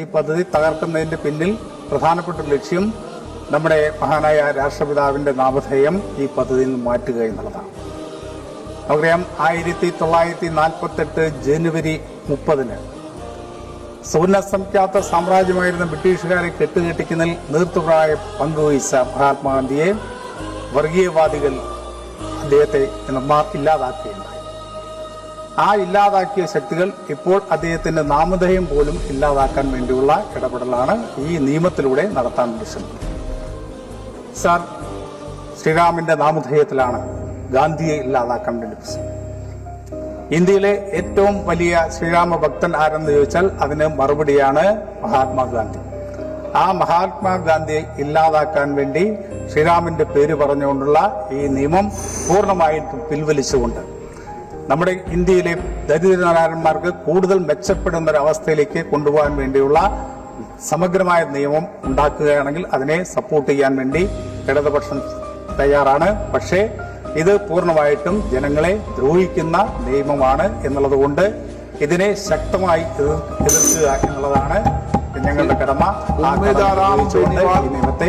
ഈ പദ്ധതി തകർക്കുന്നതിന്റെ പിന്നിൽ പ്രധാനപ്പെട്ട ലക്ഷ്യം നമ്മുടെ മഹാനായ രാഷ്ട്രപിതാവിന്റെ നാമധേയം ഈ പദ്ധതിയിൽ നിന്ന് മാറ്റുക എന്നുള്ളതാണ്. നമുക്കറിയാം ആയിരത്തി തൊള്ളായിരത്തി നാൽപ്പത്തെട്ട് ജനുവരി മുപ്പതിന് സൗന്നസംഖ്യാത സാമ്രാജ്യമായിരുന്ന ബ്രിട്ടീഷുകാരെ കെട്ടുകെട്ടിക്കുന്നതിൽ നേതൃത്വപ്രായ പങ്കുവഹിച്ച മഹാത്മാഗാന്ധിയെ വർഗീയവാദികൾ അദ്ദേഹത്തെ ഇല്ലാതാക്കുകയുണ്ടായി. ആ ഇല്ലാതാക്കിയ ശക്തികൾ ഇപ്പോൾ അദ്ദേഹത്തിന്റെ നാമധേയം പോലും ഇല്ലാതാക്കാൻ വേണ്ടിയുള്ള ഇടപെടലാണ് ഈ നിയമത്തിലൂടെ നടത്താൻ ശ്രമിക്കുന്നത് സാർ ശ്രീരാമിന്റെ നാമധേയത്തിലാണ് ഗാന്ധിയെ ഇല്ലാതാക്കാൻ വേണ്ടി ഇന്ത്യയിലെ ഏറ്റവും വലിയ ശ്രീരാമ ഭക്തൻ ആരെന്ന് ചോദിച്ചാൽ അതിന് മറുപടിയാണ് മഹാത്മാഗാന്ധി. ആ മഹാത്മാഗാന്ധിയെ ഇല്ലാതാക്കാൻ വേണ്ടി ശ്രീരാമിന്റെ പേര് പറഞ്ഞുകൊണ്ടുള്ള ഈ നിയമം പൂർണമായിട്ടും പിൻവലിച്ചുകൊണ്ട് നമ്മുടെ ഇന്ത്യയിലെ ദരിദ്രനാരായണന്മാർക്ക് കൂടുതൽ മെച്ചപ്പെടുന്ന ഒരു അവസ്ഥയിലേക്ക് കൊണ്ടുപോകാൻ വേണ്ടിയുള്ള സമഗ്രമായ നിയമം ഉണ്ടാക്കുകയാണെങ്കിൽ അതിനെ സപ്പോർട്ട് ചെയ്യാൻ വേണ്ടി ഇടതുപക്ഷം തയ്യാറാണ്. പക്ഷേ ഇത് പൂർണമായിട്ടും ജനങ്ങളെ ദ്രോഹിക്കുന്ന നിയമമാണ് എന്നുള്ളതുകൊണ്ട് ഇതിനെ ശക്തമായി എതിർ- എതിർക്കുക എന്നുള്ളതാണ് ഞങ്ങളുടെ കടമ. ആ നിയമത്തെ